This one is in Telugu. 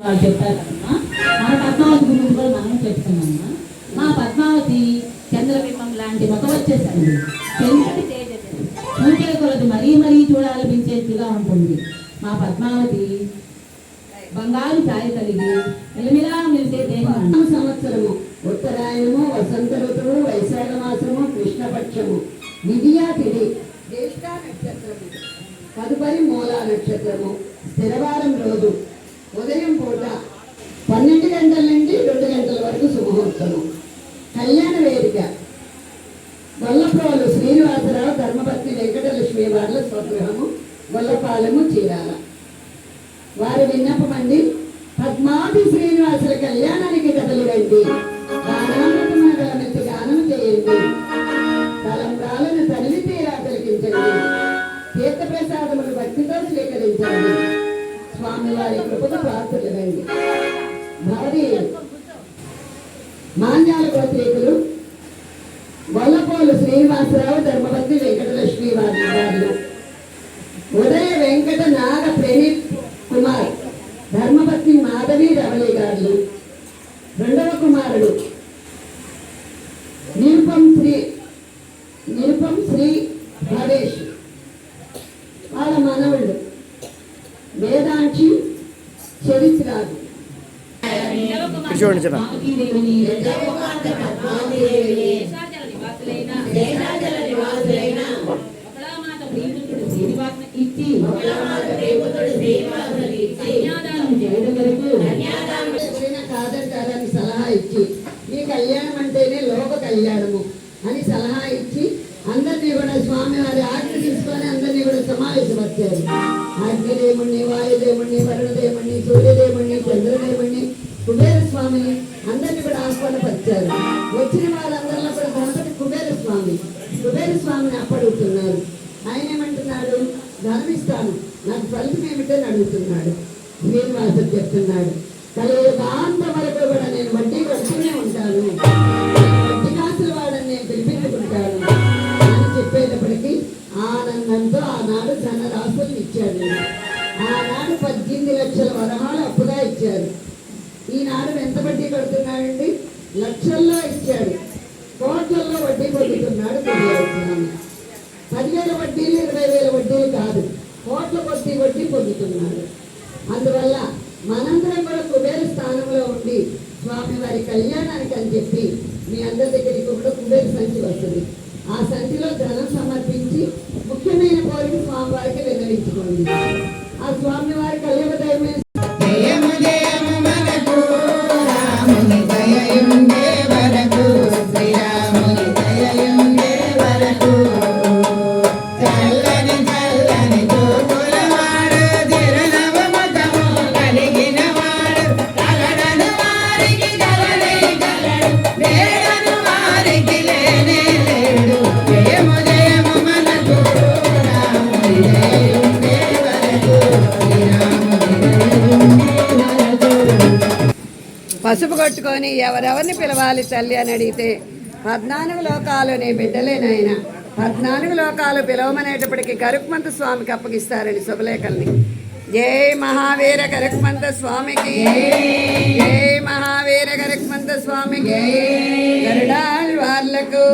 వాళ్ళు చెప్తారమ్మా మన పద్మావతి గురించి కూడా మనం చెప్తున్నామ్మా మా పద్మావతి చంద్రబింబం లాంటి మొక్క వచ్చేసండి చంద్రుడి తేజస్సు చూసే కొలది మరీ మరీ చూడాలనిపించేట్టుగా ఉంటుంది. మా పద్మావతి బంగారు ఛాయ కలిగి మిలమిలా మెలిసే దేహం. సంవత్సరము. ఉత్తరాయణము వసంత ఋతువు వైశాఖ మాసము కృష్ణపక్షము. విధియా తిడి జ్యేష్ఠ నక్షత్రము. తదుపరి మూలా నక్షత్రము. స్థిరవారం రోజు. ఉదయం పూట పన్నెండు గంటల నుండి రెండు గంటల వరకు శుభముహూర్తము. కళ్యాణ వేదిక. వల్లపాలు శ్రీనివాసరావు ధర్మపత్ని వెంకటలక్ష్మి వార్ల స్వగృహము గొల్లపాలెము చీరాల. వారి విన్నపమండి పద్మాభి శ్రీనివాసుల కళ్యాణానికి కథలు స్వామివారి కృపకు ప్రార్థనలు రండి భవది మాన్యాల గోత్రీకులు గొల్లపోలు శ్రీనివాసరావు ధర్మపతి వెంకటలక్ష్మి వారి గారు ఉదయ వెంకట నాగ ప్రణీత్ కుమార్ ధర్మపత్ని మాధవి రమణి గారు. రెండవ కుమారుడు నిరుపం శ్రీ నిరుపం శ్రీ భవేష్ ఎవరైనా కాదంటారని సలహా ఇచ్చి ఈ కళ్యాణం అంటేనే లోక కళ్యాణము అని సలహా ఇచ్చి అందరినీ కూడా స్వామి వారి ఆజ్ఞ తీసుకొని అందరినీ కూడా సమావేశపరిచారు అగ్నిదేవుణ్ణి వాయుదేవుణ్ణి వరుణదేవుణ్ణి సూర్యదేవుణ్ణి చంద్రదేవుణ్ణి కుబేర స్వామి అందరినీ కూడా ఆహ్వానపరిచారు. వచ్చిన వాళ్ళందరిలో కూడా గణపతి కుబేర స్వామి కుబేర స్వామిని అప్పడుగుతున్నారు ఆయన ఏమంటున్నాడు? ధనమిస్తాను నాకు ఫలితం ఏమిటని అడుగుతున్నాడు. శ్రీనివాసుడు చెప్తున్నాడు? కలియుగాంత వరకు కూడా నేను వడ్డీ వస్తూనే ఉంటాను. వడ్డీ కాసుల వాడని నేను పిలిపించుకుంటాను. అని చెప్పేటప్పటికి ఆనందంతో ఆనాడు ధనరాశులు ఇచ్చాడు. ఆనాడు పద్దెనిమిది లక్షల వరహాలు అప్పుగా ఇచ్చారు. ఈనాడు ఎంత వడ్డీ కడుతున్నాడండి? లక్షల్లో ఇచ్చాడు. కోట్లలో వడ్డీ పొందుతున్నాడు పదిహేను పదివేల వడ్డీలు ఇరవై వేల వడ్డీలు కాదు. కోట్ల కొద్ది వడ్డీ పొందుతున్నాడు. అందువల్ల మనందరం కూడా కుబేర స్థానంలో ఉండి స్వామి వారి కళ్యాణానికి అని చెప్పి మీ అందరి దగ్గరికి కూడా కుబేర సంచి వస్తుంది. ఆ సంచిలో ధనం సమర్పించి ముఖ్యమైన కోరిక స్వామివారికి విన్నవించుకోండి ఆ స్వామి పసుపు కొట్టుకొని ఎవరెవరిని పిలవాలి తల్లి అని అడిగితే పద్నాలుగు లోకాలు నీ బిడ్డలేనాయన పద్నాలుగు లోకాలు పిలవమనేటప్పటికి కరుక్మంత స్వామికి అప్పగిస్తారని శుభలేఖల్ని. జై మహావీర కరుక్మంత స్వామికి. జై మహావీర కరుక్మంత స్వామికి. గరుడాళ్ వాళ్ళకు